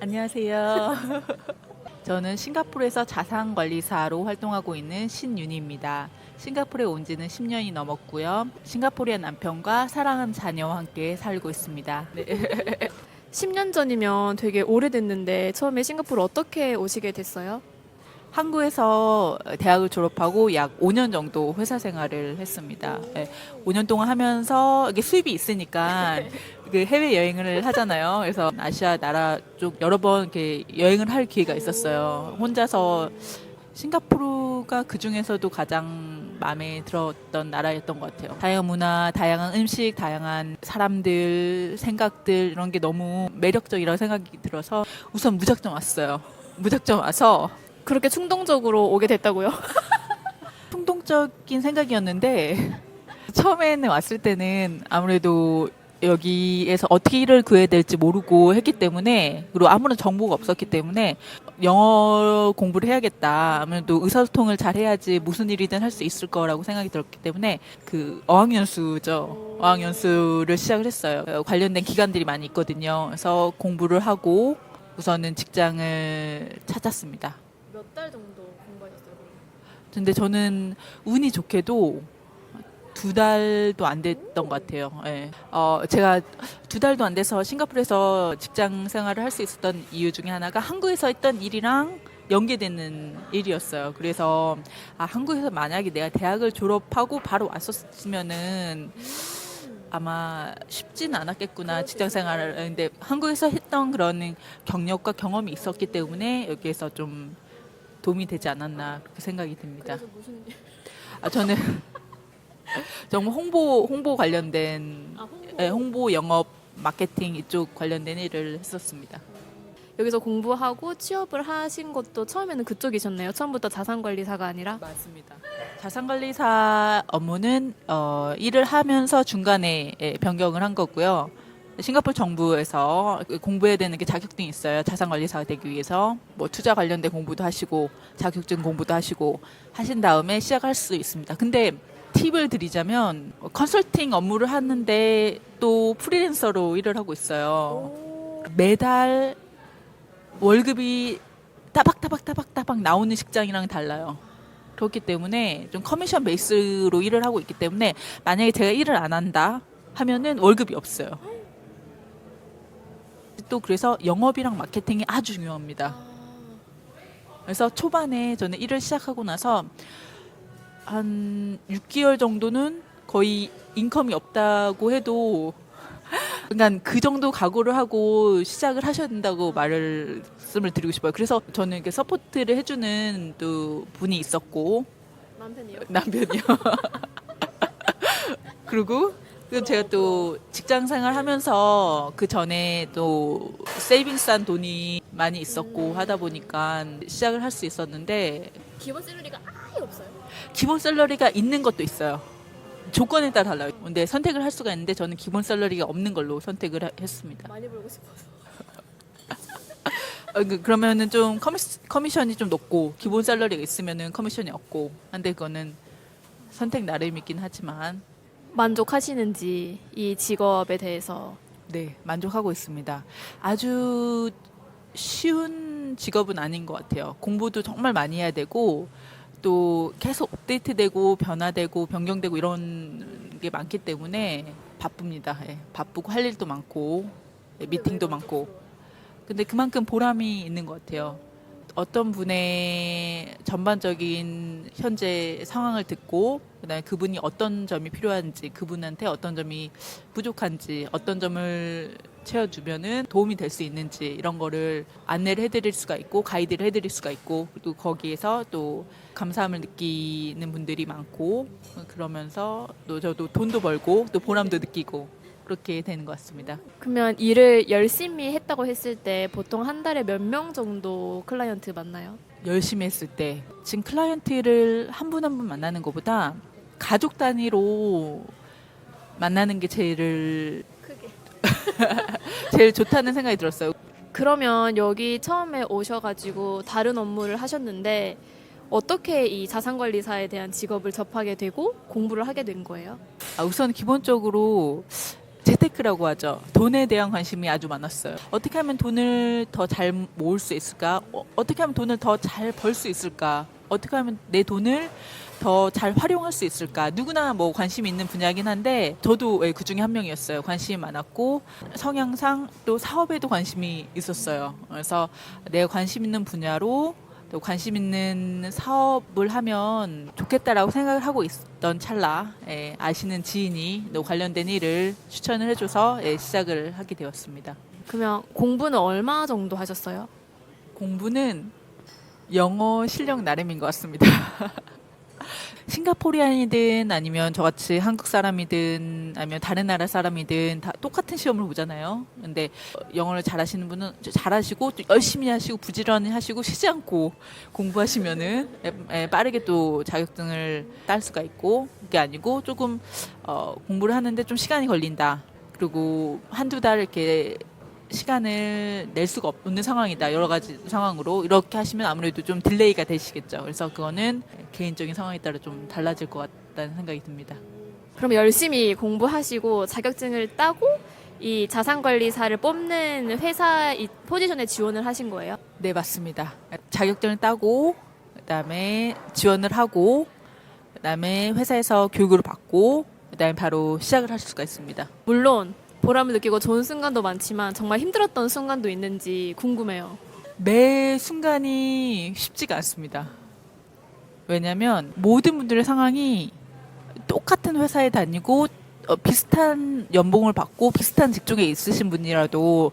안녕하세요. 저는 싱가포르에서 자산관리사로 활동하고 있는 신윤희입니다. 싱가포르에 온 지는 10년이 넘었고요. 싱가포르의 남편과 사랑하는 자녀와 함께 살고 있습니다. 네. 10년 전이면 되게 오래됐는데 처음에 싱가포르 어떻게 오시게 됐어요? 한국에서 대학을 졸업하고 약 5년 정도 회사 생활을 했습니다. 네, 5년 동안 하면서 이게 수입이 있으니까 그 해외 여행을 하잖아요. 그래서 아시아 나라 쪽 여러 번 이렇게 여행을 할 기회가 있었어요. 혼자서 싱가포르가 그 중에서도 가장 마음에 들었던 나라였던 것 같아요. 다양한 문화, 다양한 음식, 다양한 사람들, 생각들 이런 게 너무 매력적이라고 생각이 들어서 우선 무작정 왔어요. 무작정 와서 그렇게 충동적으로 오게 됐다고요? 충동적인 생각이었는데 처음에는 왔을 때는 아무래도 여기에서 어떻게 일을 구해야 될지 모르고 했기 때문에 그리고 아무런 정보가 없었기 때문에 영어 공부를 해야겠다. 아무래도 의사소통을 잘 해야지 무슨 일이든 할 수 있을 거라고 생각이 들었기 때문에 그 어학연수죠. 어학연수를 시작을 했어요. 어, 관련된 기관들이 많이 있거든요. 그래서 공부를 하고 우선은 직장을 찾았습니다. 몇 달 정도 공부하셨어요? 근데 저는 운이 좋게도 두 달도 안 됐던 것 같아요. 예. 어, 제가 두 달도 안 돼서 싱가포르에서 직장 생활을 할 수 있었던 이유 중에 하나가 한국에서 했던 일이랑 연계되는 일이었어요. 그래서 아, 한국에서 만약에 내가 대학을 졸업하고 바로 왔었으면은 아마 쉽지는 않았겠구나 직장 생활을 근데 한국에서 했던 그런 경력과 경험이 있었기 때문에 여기에서 좀 도움이 되지 않았나 그렇게 생각이 듭니다. 무슨 아 저는 정말 홍보 홍보 관련된 아, 홍보. 예, 홍보 영업 마케팅 이쪽 관련된 일을 했었습니다. 여기서 공부하고 취업을 하신 것도 처음에는 그쪽이셨네요. 처음부터 자산관리사가 아니라 맞습니다. 자산관리사 업무는 어, 일을 하면서 중간에 예, 변경을 한 거고요. 싱가포르 정부에서 공부해야 되는 게 자격증이 있어요. 자산관리사가 되기 위해서 뭐 투자 관련된 공부도 하시고 자격증 공부도 하시고 하신 다음에 시작할 수 있습니다. 근데 팁을 드리자면 컨설팅 업무를 하는데 또 프리랜서로 일을 하고 있어요. 매달 월급이 따박따박따박따박 나오는 직장이랑 달라요. 그렇기 때문에 좀 커미션 베이스로 일을 하고 있기 때문에 만약에 제가 일을 안 한다 하면은 월급이 없어요. 또 그래서 영업이랑 마케팅이 아주 중요합니다. 그래서 초반에 저는 일을 시작하고 나서 한 6개월 정도는 거의 인컴이 없다고 해도 그러니까 그 정도 각오를 하고 시작을 하셔야 된다고 말을 말씀을 드리고 싶어요. 그래서 저는 이렇게 서포트를 해주는 또 분이 있었고 남편이요. 남편이요. 그리고 그 제가 또 직장 생활 하면서 그 전에 또 세이빙스한 돈이 많이 있었고 하다 보니까 시작을 할 수 있었는데 기본 셀러리가 아예 없어요. 기본 셀러리가 있는 것도 있어요. 조건에 따라 달라요. 근데 선택을 할 수가 있는데 저는 기본 셀러리가 없는 걸로 선택을 하- 했습니다. 많이 벌고 싶어서. 어, 그- 그러면은 좀 커미, 커미션이 좀 높고 기본 셀러리가 있으면은 커미션이 없고 한데 그거는 선택 나름이긴 하지만 만족하시는지 이 직업에 대해서 네 만족하고 있습니다. 아주 쉬운 직업은 아닌 것 같아요. 공부도 정말 많이 해야 되고 또 계속 업데이트되고 변화되고 변경되고 이런 게 많기 때문에 바쁩니다. 예, 바쁘고 할 일도 많고 예, 미팅도 많고 근데 그만큼 보람이 있는 것 같아요. 어떤 분의 전반적인 현재 상황을 듣고 그다음에 그분이 어떤 점이 필요한지 그분한테 어떤 점이 부족한지 어떤 점을 채워주면은 도움이 될 수 있는지 이런 거를 안내를 해드릴 수가 있고 가이드를 해드릴 수가 있고 그리고 거기에서 또 감사함을 느끼는 분들이 많고 그러면서 또 저도 돈도 벌고 또 보람도 느끼고 그렇게 되는 것 같습니다. 그러면 일을 열심히 했다고 했을 때 보통 한 달에 몇 명 정도 클라이언트 만나요? 열심히 했을 때 지금 클라이언트를 한 분 한분 만나는 것보다 가족 단위로 만나는 게 제일. 제일 좋다는 생각이 들었어요. 그러면 여기 처음에 오셔가지고 다른 업무를 하셨는데 어떻게 이 자산관리사에 대한 직업을 접하게 되고 공부를 하게 된 거예요? 아, 우선 기본적으로 재테크라고 하죠. 돈에 대한 관심이 아주 많았어요. 어떻게 하면 돈을 더 잘 모을 수 있을까? 어, 어떻게 하면 돈을 더 잘 벌 수 있을까? 어떻게 하면 내 돈을 더 잘 활용할 수 있을까? 누구나 뭐 관심이 있는 분야긴 한데 저도 그 중에 한 명이었어요. 관심이 많았고 성향상 또 사업에도 관심이 있었어요. 그래서 내가 관심 있는 분야로 또 관심 있는 사업을 하면 좋겠다라고 생각을 하고 있던 찰나 예, 아시는 지인이 또 관련된 일을 추천을 해줘서 예, 시작을 하게 되었습니다. 그러면 공부는 얼마 정도 하셨어요? 공부는 영어 실력 나름인 것 같습니다. 싱가포리안이든 아니면 저같이 한국 사람이든 아니면 다른 나라 사람이든 다 똑같은 시험을 보잖아요. 근데 어, 영어를 잘하시는 분은 잘하시고 또 열심히 하시고 부지런히 하시고 쉬지 않고 공부하시면은 빠르게 또 자격증을 딸 수가 있고 그게 아니고 조금 어, 공부를 하는데 좀 시간이 걸린다. 그리고 한두 달 이렇게 시간을 낼 수가 없는 상황이다. 여러 가지 상황으로 이렇게 하시면 아무래도 좀 딜레이가 되시겠죠. 그래서 그거는 개인적인 상황에 따라 좀 달라질 것 같다는 생각이 듭니다. 그럼 열심히 공부하시고 자격증을 따고 이 자산관리사를 뽑는 회사 이 포지션에 지원을 하신 거예요? 네, 맞습니다. 자격증을 따고 그다음에 지원을 하고 그다음에 회사에서 교육을 받고 그다음에 바로 시작을 할 수가 있습니다. 물론 보람을 느끼고 좋은 순간도 많지만 정말 힘들었던 순간도 있는지 궁금해요. 매 순간이 쉽지가 않습니다. 왜냐하면 모든 분들의 상황이 똑같은 회사에 다니고 어, 비슷한 연봉을 받고 비슷한 직종에 있으신 분이라도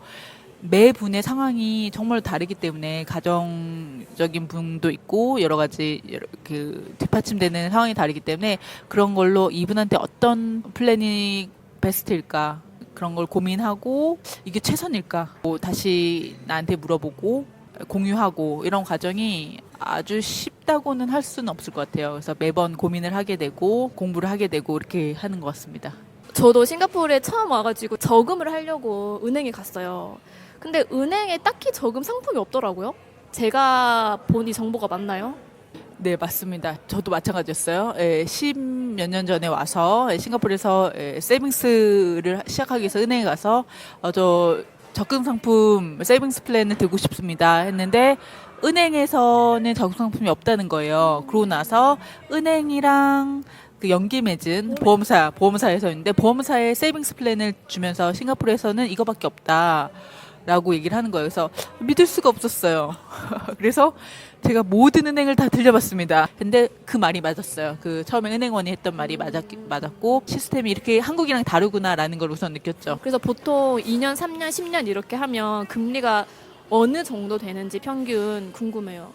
매 분의 상황이 정말 다르기 때문에 가정적인 분도 있고 여러 가지 여러- 그 뒷받침되는 상황이 다르기 때문에 그런 걸로 이분한테 어떤 플랜이 베스트일까 그런 걸 고민하고 이게 최선일까 뭐 다시 나한테 물어보고 공유하고 이런 과정이 아주 쉽다고는 할 수는 없을 것 같아요. 그래서 매번 고민을 하게 되고 공부를 하게 되고 이렇게 하는 것 같습니다. 저도 싱가포르에 처음 와가지고 저금을 하려고 은행에 갔어요. 근데 은행에 딱히 저금 상품이 없더라고요. 제가 본 이 정보가 맞나요? 네, 맞습니다. 저도 마찬가지였어요. 예, 십몇 년 전에 와서 예, 싱가포르에서 예, 세이빙스를 시작하기 위해서 은행에 가서 어, 저 적금 상품 세이빙스 플랜을 들고 싶습니다 했는데 은행에서는 적금 상품이 없다는 거예요. 그러고 나서 은행이랑 그 연계 맺은 보험사 보험사에서 있는데 보험사의 세이빙스 플랜을 주면서 싱가포르에서는 이거밖에 없다. 라고 얘기를 하는 거예요. 그래서 믿을 수가 없었어요. 그래서 제가 모든 은행을 다 들려봤습니다. 근데 그 말이 맞았어요. 그 처음에 은행원이 했던 말이 맞았, 맞았고 시스템이 이렇게 한국이랑 다르구나라는 걸 우선 느꼈죠. 그래서 보통 2년, 3년, 10년 이렇게 하면 금리가 어느 정도 되는지 평균 궁금해요.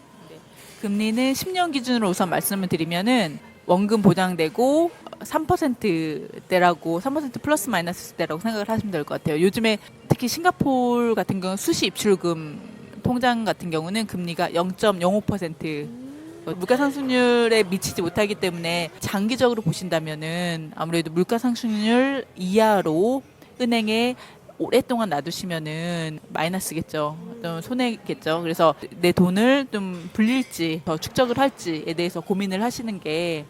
금리는 10년 기준으로 우선 말씀을 드리면은 원금 보장되고 3%대라고 3% 플러스 마이너스 대라고 생각을 하시면 될 것 같아요. 요즘에 특히 싱가포르 같은 경우 수시 입출금 통장 같은 경우는 금리가 0.05% 어, 물가 상승률에 미치지 못하기 때문에 장기적으로 보신다면은 아무래도 물가 상승률 이하로 은행에 오랫동안 놔두시면은 마이너스겠죠. 좀 손해겠죠. 그래서 내 돈을 좀 불릴지 더 축적을 할지에 대해서 고민을 하시는 게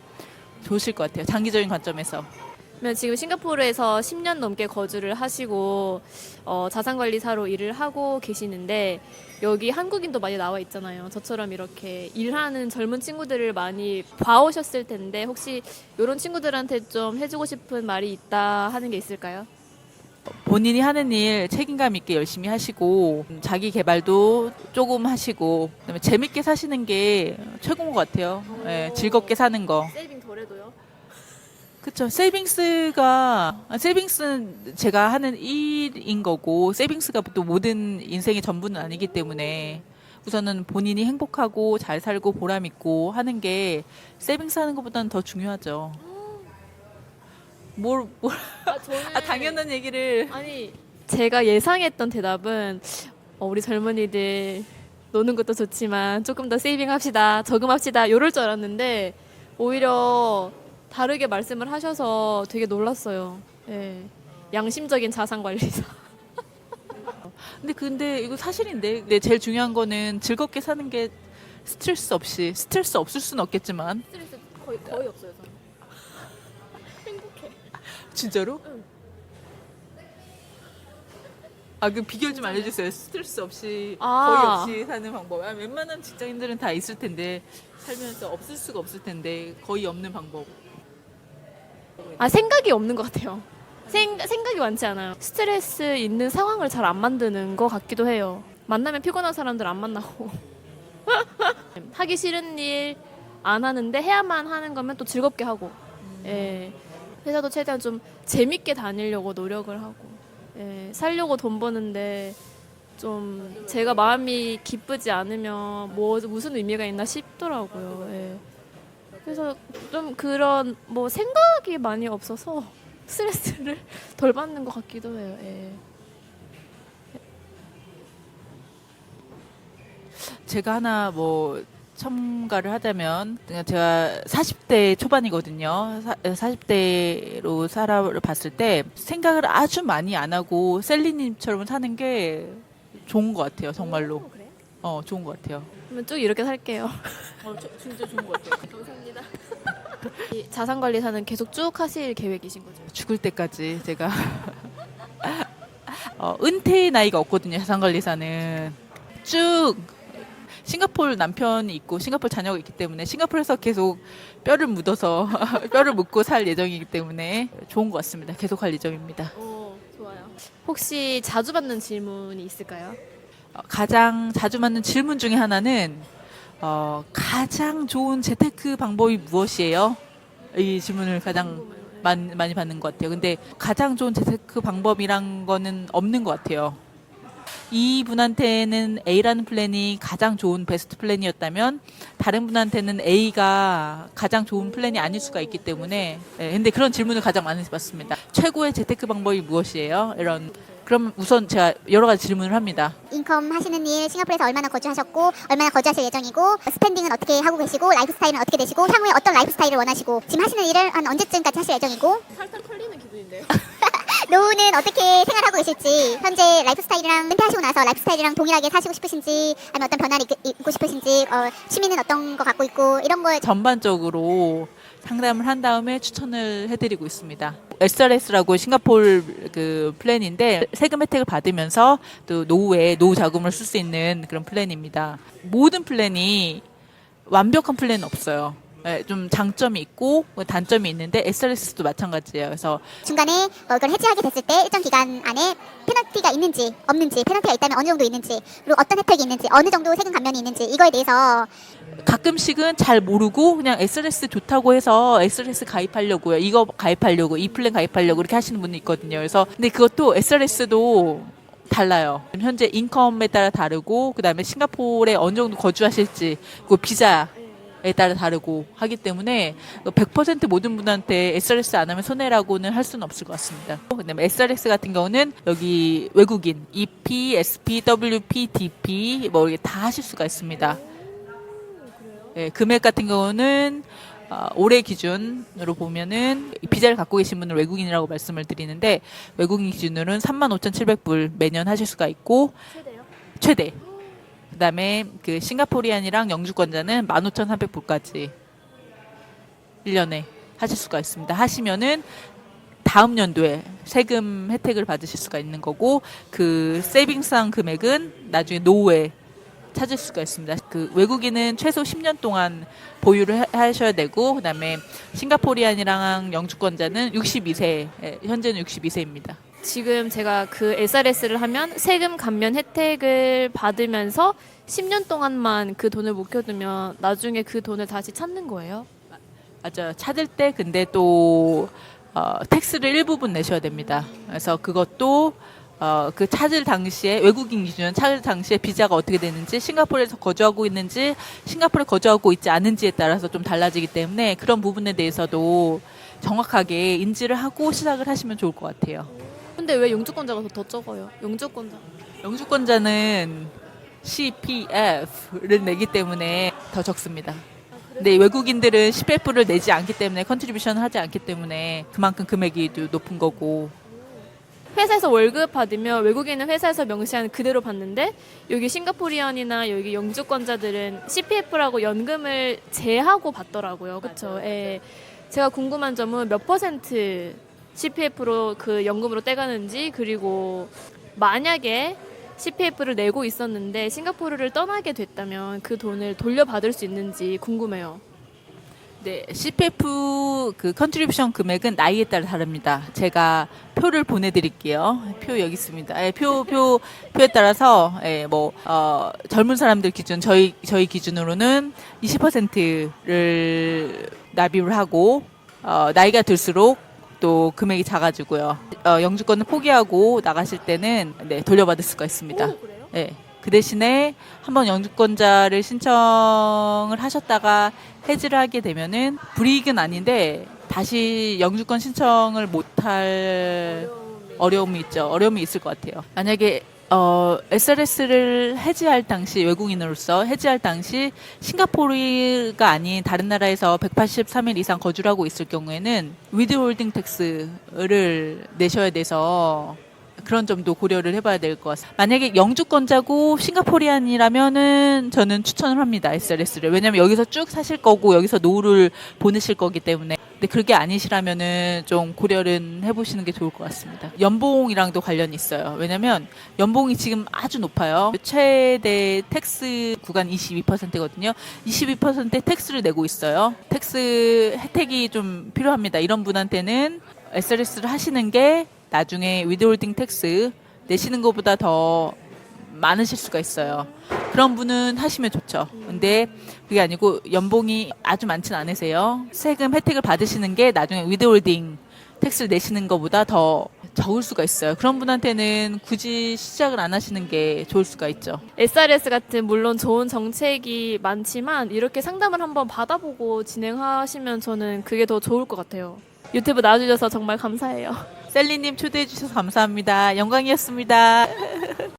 좋으실 것 같아요. 장기적인 관점에서. 그러면 지금 싱가포르에서 10년 넘게 거주를 하시고 어, 자산관리사로 일을 하고 계시는데 여기 한국인도 많이 나와 있잖아요. 저처럼 이렇게 일하는 젊은 친구들을 많이 봐오셨을 텐데 혹시 이런 친구들한테 좀 해주고 싶은 말이 있다 하는 게 있을까요? 본인이 하는 일 책임감 있게 열심히 하시고 음, 자기 개발도 조금 하시고 그다음에 재밌게 사시는 게 최고인 것 같아요. 예, 즐겁게 사는 거. 덜해도요? 그렇죠. 세이빙스가 아, 세이빙스는 제가 하는 일인 거고 세이빙스가 또 모든 인생의 전부는 아니기 때문에 우선은 본인이 행복하고 잘 살고 보람 있고 하는 게 세이빙스 하는 것보다는 더 중요하죠. 뭘, 뭘, 아, 저는 아, 당연한 얘기를. 아니 제가 예상했던 대답은 어, 우리 젊은이들 노는 것도 좋지만 조금 더 세이빙합시다 저금합시다 이럴 줄 알았는데 오히려 다르게 말씀을 하셔서 되게 놀랐어요. 예. 양심적인 자산 관리사. 근데 근데 이거 사실인데 근데 제일 중요한 거는 즐겁게 사는 게 스트레스 없이 스트레스 없을 수는 없겠지만 스트레스 거의 거의 없어요. 저는. 행복해. 진짜로? 아그 비결 좀 알려주세요. 스트레스 없이 아. 거의 없이 사는 방법. 아, 웬만한 직장인들은 다 있을 텐데 살면서 없을 수가 없을 텐데 거의 없는 방법. 아 생각이 없는 것 같아요. 생, 생각이 많지 않아요. 스트레스 있는 상황을 잘 안 만드는 것 같기도 해요. 만나면 피곤한 사람들 안 만나고 하기 싫은 일 안 하는데 해야만 하는 거면 또 즐겁게 하고 예. 회사도 최대한 좀 재밌게 다니려고 노력을 하고 예. 살려고 돈 버는데 좀 제가 마음이 기쁘지 않으면 뭐 무슨 의미가 있나 싶더라고요. 예. 그래서 좀 그런 뭐 생각이 많이 없어서 스트레스를 덜 받는 것 같기도 해요. 예. 제가 하나 뭐 첨가를 하자면 제가 40대 초반이거든요. 사, 40대로 살아봤을 때 생각을 아주 많이 안 하고 셀리님처럼 사는 게 좋은 것 같아요. 정말로. 어, 좋은 것 같아요. 그러면 쭉 이렇게 살게요. 어, 진짜 좋은 것 같아요. 감사합니다. 자산 관리사는 계속 쭉 하실 계획이신 거죠? 죽을 때까지 제가 어, 은퇴 나이가 없거든요. 자산관리사는 쭉 싱가포르 남편이 있고 싱가포르 자녀가 있기 때문에 싱가포르에서 계속 뼈를 묻어서 뼈를 묻고 살 예정이기 때문에 좋은 것 같습니다. 계속 할 예정입니다. 오, 좋아요. 혹시 자주 받는 질문이 있을까요? 어, 가장 자주 받는 질문 중에 하나는 어, 가장 좋은 재테크 방법이 무엇이에요? 이 질문을 가장 많이 받는 것 같아요. 근데 가장 좋은 재테크 방법이란 거는 없는 것 같아요. 이 분한테는 A라는 플랜이 가장 좋은 베스트 플랜이었다면 다른 분한테는 A가 가장 좋은 플랜이 아닐 수가 있기 때문에 예, 근데 그런 질문을 가장 많이 받습니다. 최고의 재테크 방법이 무엇이에요? 이런 그럼 우선 제가 여러 가지 질문을 합니다. 인컴 하시는 일 싱가포르에서 얼마나 거주하셨고 얼마나 거주하실 예정이고 스펜딩은 어떻게 하고 계시고 라이프 스타일은 어떻게 되시고 향후에 어떤 라이프 스타일을 원하시고 지금 하시는 일을 한 언제쯤까지 하실 예정이고 탈탈 털리는 기분인데요. 노후는 어떻게 생활하고 계실지 현재 라이프 스타일이랑 은퇴하시고 나서 라이프 스타일이랑 동일하게 사시고 싶으신지 아니면 어떤 변화를 입- 입고 싶으신지 어, 취미는 어떤 거 갖고 있고 이런 거에 전반적으로 상담을 한 다음에 추천을 해드리고 있습니다. SRS라고 싱가포르 그 플랜인데 세금 혜택을 받으면서 또 노후에 노후 자금을 쓸 수 있는 그런 플랜입니다. 모든 플랜이 완벽한 플랜은 없어요. 예, 좀 장점이 있고 단점이 있는데 SRS도 마찬가지예요. 그래서 중간에 뭐 그걸 해지하게 됐을 때 일정 기간 안에 페널티가 있는지 없는지 페널티가 있다면 어느 정도 있는지 그리고 어떤 혜택이 있는지 어느 정도 세금 감면이 있는지 이거에 대해서 가끔씩은 잘 모르고 그냥 SRS 좋다고 해서 SRS 가입하려고요. 이거 가입하려고 이 플랜 가입하려고 이렇게 하시는 분이 있거든요. 그래서 근데 그것도 SRS도 달라요. 현재 인컴에 따라 다르고 그다음에 싱가포르에 어느 정도 거주하실지 그 비자 에 따라 다르고 하기 때문에 100% 모든 분한테 SRS 안 하면 손해라고는 할 수는 없을 것 같습니다. 그다음에 SRS 같은 경우는 여기 외국인 EP, SP, WP, DP 뭐 이게 다 하실 수가 있습니다. 예, 금액 같은 경우는 어, 올해 기준으로 보면은 비자를 갖고 계신 분은 외국인이라고 말씀을 드리는데 외국인 기준으로는 35,700불 매년 하실 수가 있고 최대요? 최대. 그다음에 그 싱가포리안이랑 영주권자는 15,300불까지 1년에 하실 수가 있습니다. 하시면은 다음 연도에 세금 혜택을 받으실 수가 있는 거고 그 세이빙스한 금액은 나중에 노후에 찾을 수가 있습니다. 그 외국인은 최소 10년 동안 보유를 하- 하셔야 되고 그다음에 싱가포리안이랑 영주권자는 62세 예, 현재는 62세입니다. 지금 제가 그 SRS를 하면 세금 감면 혜택을 받으면서 10년 동안만 그 돈을 묵혀두면 나중에 그 돈을 다시 찾는 거예요? 맞아요. 찾을 때 근데 또 어, 텍스를 일부분 내셔야 됩니다. 그래서 그것도 어, 그 찾을 당시에 외국인 기준 찾을 당시에 비자가 어떻게 되는지 싱가포르에서 거주하고 있는지 싱가포르에 거주하고 있지 않은지에 따라서 좀 달라지기 때문에 그런 부분에 대해서도 정확하게 인지를 하고 시작을 하시면 좋을 것 같아요. 근데 왜 영주권자가 더, 더 적어요? 영주권자. 영주권자는 CPF를 내기 때문에 더 적습니다. 근데 외국인들은 CPF를 내지 않기 때문에 컨트리뷰션을 하지 않기 때문에 그만큼 금액이 또 높은 거고 회사에서 월급 받으면 외국인은 회사에서 명시한 그대로 받는데 여기 싱가포리안이나 여기 영주권자들은 CPF라고 연금을 제하고 받더라고요. 그렇죠? 예. 제가 궁금한 점은 몇 퍼센트 CPF로 그 연금으로 떼가는지 그리고 만약에 CPF를 내고 있었는데 싱가포르를 떠나게 됐다면 그 돈을 돌려받을 수 있는지 궁금해요. 네, CPF 그 컨트리뷰션 금액은 나이에 따라 다릅니다. 제가 표를 보내드릴게요. 표 여기 있습니다. 예, 표, 표, 표에 따라서, 예, 뭐, 어, 젊은 사람들 기준, 저희, 저희 기준으로는 20%를 납입을 하고, 어, 나이가 들수록 또 금액이 작아지고요. 어, 영주권을 포기하고 나가실 때는, 네, 돌려받을 수가 있습니다. 그래요? 예. 그 대신에 한번 영주권자를 신청을 하셨다가 해지를 하게 되면은 불이익은 아닌데 다시 영주권 신청을 못할 어려움이 있죠. 어려움이 있을 것 같아요. 만약에 어, SRS를 해지할 당시 외국인으로서 해지할 당시 싱가포르가 아닌 다른 나라에서 183일 이상 거주를 하고 있을 경우에는 위드홀딩 텍스를 내셔야 돼서 그런 점도 고려를 해봐야 될 것 같습니다. 만약에 영주권자고 싱가포리안이라면은 저는 추천을 합니다. SRS를. 왜냐면 여기서 쭉 사실 거고 여기서 노후를 보내실 거기 때문에. 근데 그게 아니시라면은 좀 고려를 해보시는 게 좋을 것 같습니다. 연봉이랑도 관련이 있어요. 왜냐면 연봉이 지금 아주 높아요. 최대 텍스 구간 22%거든요. 22% 텍스를 내고 있어요. 텍스 혜택이 좀 필요합니다. 이런 분한테는 SRS를 하시는 게 나중에 위드홀딩 텍스 내시는 것보다 더 많으실 수가 있어요. 그런 분은 하시면 좋죠. 근데 그게 아니고 연봉이 아주 많진 않으세요. 세금 혜택을 받으시는 게 나중에 위드홀딩 텍스를 내시는 것보다 더 적을 수가 있어요. 그런 분한테는 굳이 시작을 안 하시는 게 좋을 수가 있죠. SRS 같은 물론 좋은 정책이 많지만 이렇게 상담을 한번 받아보고 진행하시면 저는 그게 더 좋을 것 같아요. 유튜브 나와주셔서 정말 감사해요. 셀리님 초대해 주셔서 감사합니다. 영광이었습니다.